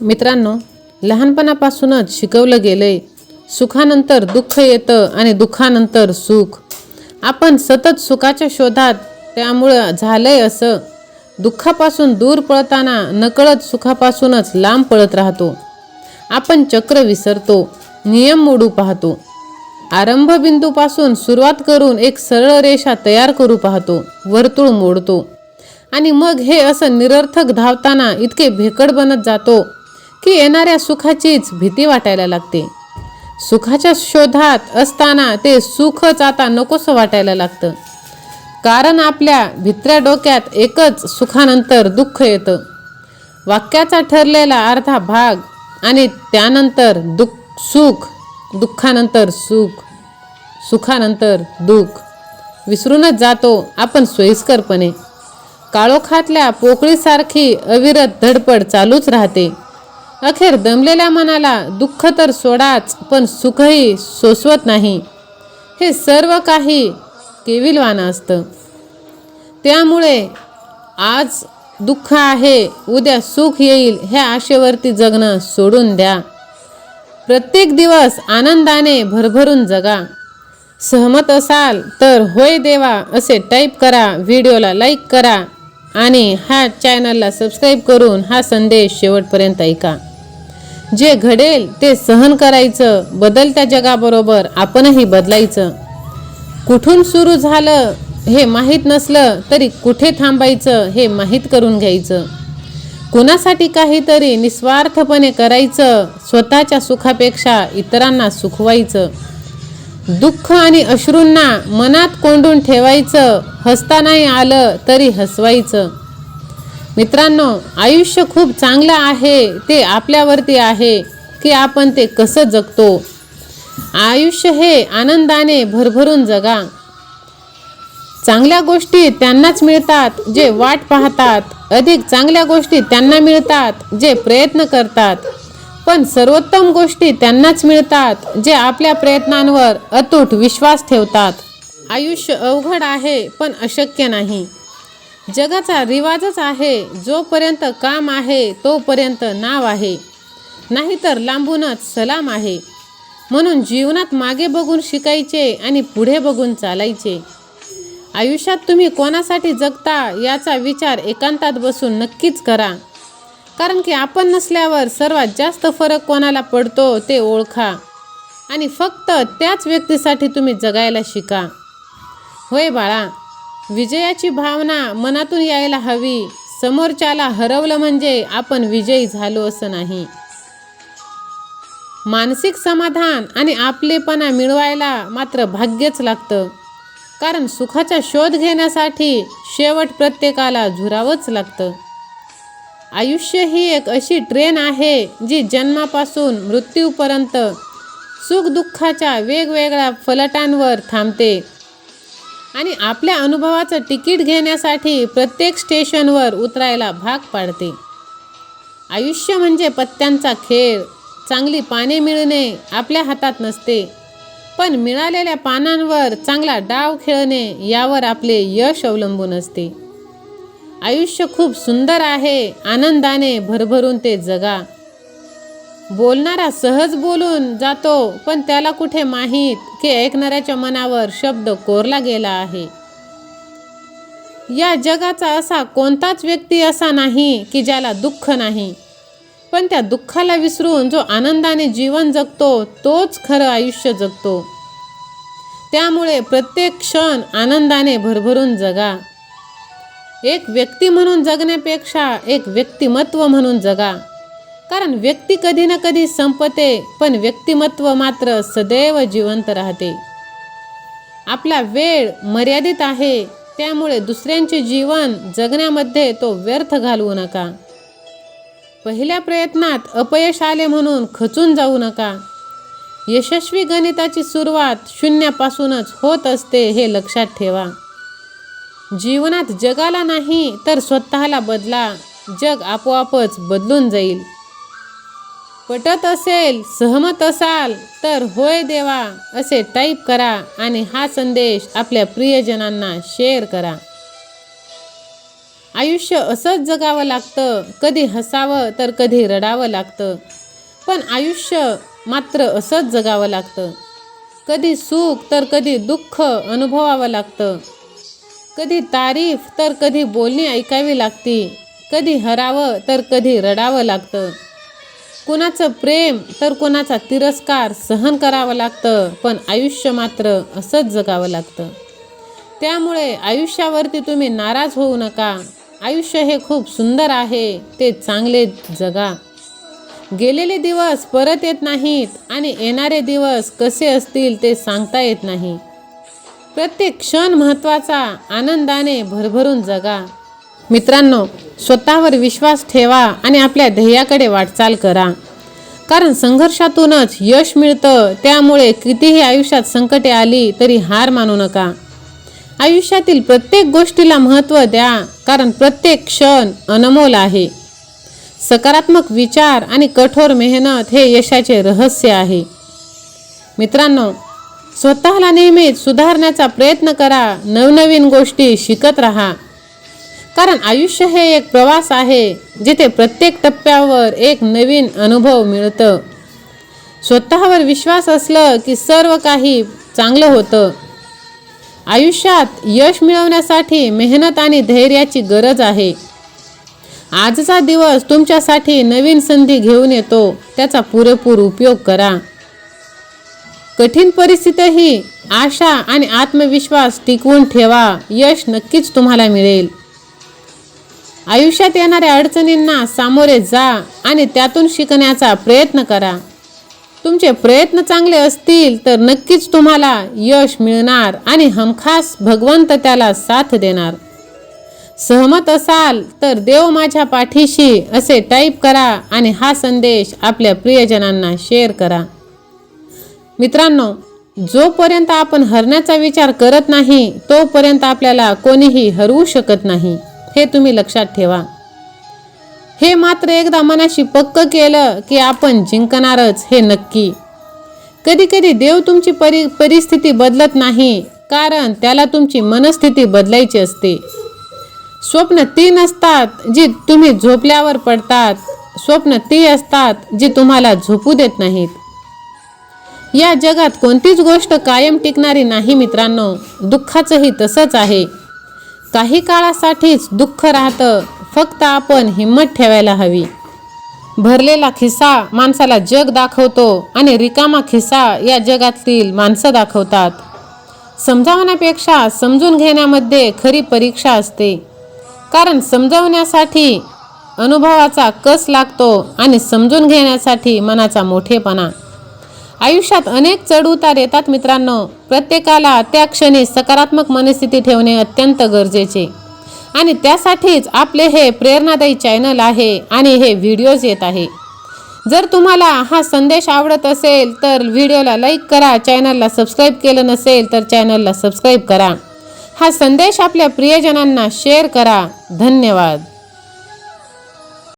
मित्रांनो लहानपणापासूनच शिकवलं गेलं आहे सुखानंतर दुःख येतं आणि दुःखानंतर सुख. आपण सतत सुखाच्या शोधात त्यामुळं झालंय असं. दुःखापासून दूर पळताना नकळत सुखापासूनच लांब पळत राहतो. आपण चक्र विसरतो नियम मोडू पाहतो. आरंभबिंदूपासून सुरुवात करून एक सरळ रेषा तयार करू पाहतो वर्तुळ मोडतो. आणि मग हे असं निरर्थक धावताना इतके भेकड बनत जातो की येणाऱ्या सुखाचीच भीती वाटायला लागते. सुखाच्या शोधात असताना ते सुखच आता नकोसं वाटायला लागतं. कारण आपल्या भित्र्या डोक्यात एकच सुखानंतर दुःख येतं. वाक्याचा ठरलेला अर्धा भाग आणि त्यानंतर दुःख सुख दुःखानंतर सुख सुखानंतर दुःख. विसरूनच जातो आपण सोयीस्करपणे. काळोखातल्या पोकळीसारखी अविरत धडपड चालूच राहते. अखेर दमलेल्या मनाला दुःख तर सोडाच पण सुखही सोसवत नाही. हे सर्व काही केविलवानं असतं. त्यामुळे आज दुःख आहे उद्या सुख येईल ह्या आशेवरती जगणं सोडून द्या. प्रत्येक दिवस आनंदाने भरभरून जगा. सहमत असाल तर होय देवा असे टाईप करा व्हिडिओला लाईक करा आणि हा चॅनलला सबस्क्राईब करून हा संदेश शेवटपर्यंत ऐका. जे घडेल ते सहन करायचं बदलत्या जगाबरोबर आपणही बदलायचं. कुठून सुरू झालं हे माहीत नसलं तरी कुठे थांबायचं हे माहीत करून घ्यायचं. कुणासाठी काहीतरी निस्वार्थपणे करायचं स्वतःच्या सुखापेक्षा इतरांना सुखवायचं. दुःख आणि अश्रूंना मनात कोंडून ठेवायचं हसता नाही आलं तरी हसवायचं. मित्रांनो आयुष्य खूप चांगलं आहे ते आपल्यावरती आहे की आपण ते कसं जगतो? आयुष्य हे आनंदाने भरभरून जगा. चांगल्या गोष्टी त्यांनाच मिळतात जे वाट पाहतात. अधिक चांगल्या गोष्टी त्यांना मिळतात जे प्रयत्न करतात. पण सर्वोत्तम गोष्टी त्यांनाच मिळतात जे आपल्या प्रयत्नांवर अतूट विश्वास ठेवतात. आयुष्य अवघड आहे पण अशक्य नाही. जगाचा रिवाजच आहे जोपर्यंत काम आहे तोपर्यंत नाव आहे. नाहीतर लांबूनच सलाम आहे. म्हणून जीवनात मागे बघून शिकायचे आणि पुढे बघून चालायचे. आयुष्यात तुम्ही कोणासाठी जगता याचा विचार एकांतात बसून नक्कीच करा. कारण की आपण नसल्यावर सर्वात जास्त फरक कोणाला पडतो ते ओळखा. आणि फक्त त्याच व्यक्तीसाठी तुम्ही जगायला शिका. होय बाळा विजयाची भावना मनातून यायला हवी. समोरच्याला हरवलं म्हणजे आपण विजयी झालो असं नाही. मानसिक समाधान आणि आपलेपणा मिळवायला मात्र भाग्यच लागतं. कारण सुखाचा शोध घेण्यासाठी शेवट प्रत्येकाला झुरावंच लागतं. आयुष्य ही एक अशी ट्रेन आहे जी जन्मापासून मृत्यूपर्यंत सुखदुःखाच्या वेगवेगळ्या फलटांवर थांबते. आणि आपल्या अनुभवाचं तिकीट घेण्यासाठी प्रत्येक स्टेशनवर उतरायला भाग पाडते. आयुष्य म्हणजे पत्त्यांचा खेळ. चांगली पाने मिळणे आपल्या हातात नसते. पण मिळालेल्या पानांवर चांगला डाव खेळणे यावर आपले यश अवलंबून असते. आयुष्य खूप सुंदर आहे. आनंदाने भरभरून ते जगा. बोलणारा सहज बोलून जातो पण त्याला कुठे माहीत की ऐकणाऱ्याच्या मनावर शब्द कोरला गेला आहे? या जगाचा असा कोणताच व्यक्ती असा नाही की ज्याला दुःख नाही. पण त्या दुःखाला विसरून जो आनंदाने जीवन जगतो तोच खरं आयुष्य जगतो. त्यामुळे प्रत्येक क्षण आनंदाने भरभरून जगा. एक व्यक्ती म्हणून जगण्यापेक्षा एक व्यक्तिमत्व म्हणून जगा. कारण व्यक्ती कधी ना कधी संपते पण व्यक्तिमत्व मात्र सदैव जिवंत राहते. आपला वेळ मर्यादित आहे त्यामुळे दुसऱ्यांचे जीवन जगण्यामध्ये तो व्यर्थ घालवू नका. पहिल्या प्रयत्नात अपयश आले म्हणून खचून जाऊ नका. यशस्वी गणिताची सुरुवात शून्यापासूनच होत असते हे लक्षात ठेवा. जीवनात जगाला नाही तर स्वतःला बदला. जग आपोआपच बदलून जाईल. पटत असेल सहमत असाल तर होय देवा असे टाईप करा आणि हा संदेश आपल्या प्रियजनांना शेअर करा. आयुष्य असंच जगावं लागतं कधी हसावं तर कधी रडावं लागतं. पण आयुष्य मात्र असंच जगावं लागतं. कधी सुख तर कधी दुःख अनुभवावं लागतं. कधी तारीफ तर कधी बोलणी ऐकावी लागती. कधी हरावं तर कधी रडावं लागतं. कुणाचं प्रेम तर कोणाचा तिरस्कार सहन करावं लागतं पण आयुष्य मात्र असंच जगावं लागतं. त्यामुळे आयुष्यावरती तुम्ही नाराज होऊ नका. आयुष्य हे खूप सुंदर आहे ते चांगले जगा. गेलेले दिवस परत येत नाहीत आणि येणारे दिवस कसे असतील ते सांगता येत नाही. प्रत्येक क्षण महत्त्वाचा आनंदाने भरभरून जगा. मित्रांनो स्वतःवर विश्वास ठेवा आणि आपल्या ध्येयाकडे वाटचाल करा. कारण संघर्षातूनच यश मिळतं त्यामुळे कितीही आयुष्यात संकटे आली तरी हार मानू नका. आयुष्यातील प्रत्येक गोष्टीला महत्त्व द्या कारण प्रत्येक क्षण अनमोल आहे. सकारात्मक विचार आणि कठोर मेहनत हे यशाचे रहस्य आहे. मित्रांनो स्वतःला नेहमीच सुधारण्याचा प्रयत्न करा नवनवीन गोष्टी शिकत राहा. कारण आयुष्य हे एक प्रवास आहे जिथे प्रत्येक टप्प्यावर एक नवीन अनुभव मिळतं. स्वतःवर विश्वास असलं की सर्व काही चांगलं होतं. आयुष्यात यश मिळवण्यासाठी मेहनत आणि धैर्याची गरज आहे. आजचा दिवस तुमच्यासाठी नवीन संधी घेऊन येतो त्याचा पुरेपूर उपयोग करा. कठीण परिस्थितीही आशा आणि आत्मविश्वास टिकवून ठेवा यश नक्कीच तुम्हाला मिळेल. आयुष्यात येणाऱ्या अडचणींना सामोरे जा आणि त्यातून शिकण्याचा प्रयत्न करा. तुमचे प्रयत्न चांगले असतील तर नक्कीच तुम्हाला यश मिळणार आणि हमखास भगवंत त्याला साथ देणार. सहमत असाल तर देव माझ्या पाठीशी असे टाईप करा आणि हा संदेश आपल्या प्रियजनांना शेअर करा. मित्रांनो जोपर्यंत आपण हरण्याचा विचार करत नाही तोपर्यंत आपल्याला कोणीही हरवू शकत नाही. हे तुम्ही लक्षात ठेवा. हे मात्र एकदा मनाशी पक्क केलं की आपण जिंकणारच हे नक्की. कधी कधी देव तुमची परि परिस्थिती बदलत नाही कारण त्याला तुमची मनस्थिती बदलायची असते. स्वप्न ती नसतात जी तुम्ही झोपल्यावर पडतात. स्वप्न ती असतात जी तुम्हाला झोपू देत नाहीत. या जगात कोणतीच गोष्ट कायम टिकणारी नाही मित्रांनो. दुःखाचंही तसंच आहे. काही काळासाठीच दुःख राहतं. फक्त आपण हिंमत ठेवायला हवी. भरलेला खिस्सा माणसाला जग दाखवतो आणि रिकामा खिस्सा या जगातील माणसं दाखवतात. समजावण्यापेक्षा समजून घेण्यामध्ये खरी परीक्षा असते. कारण समजावण्यासाठी अनुभवाचा कस लागतो आणि समजून घेण्यासाठी मनाचा मोठेपणा. आयुष्यात अनेक चढउतार येतात मित्रांनो. प्रत्येकाला त्या क्षणी सकारात्मक मनस्थिती ठेवणे अत्यंत गरजेचे. आणि त्यासाठीच आपले हे प्रेरणादायी चॅनल आहे आणि हे व्हिडिओज येत आहे. जर तुम्हाला हा संदेश आवडत असेल तर व्हिडिओला लाईक करा चॅनलला सबस्क्राईब केलं नसेल तर चॅनलला सबस्क्राईब करा. हा संदेश आपल्या प्रियजनांना शेअर करा. धन्यवाद.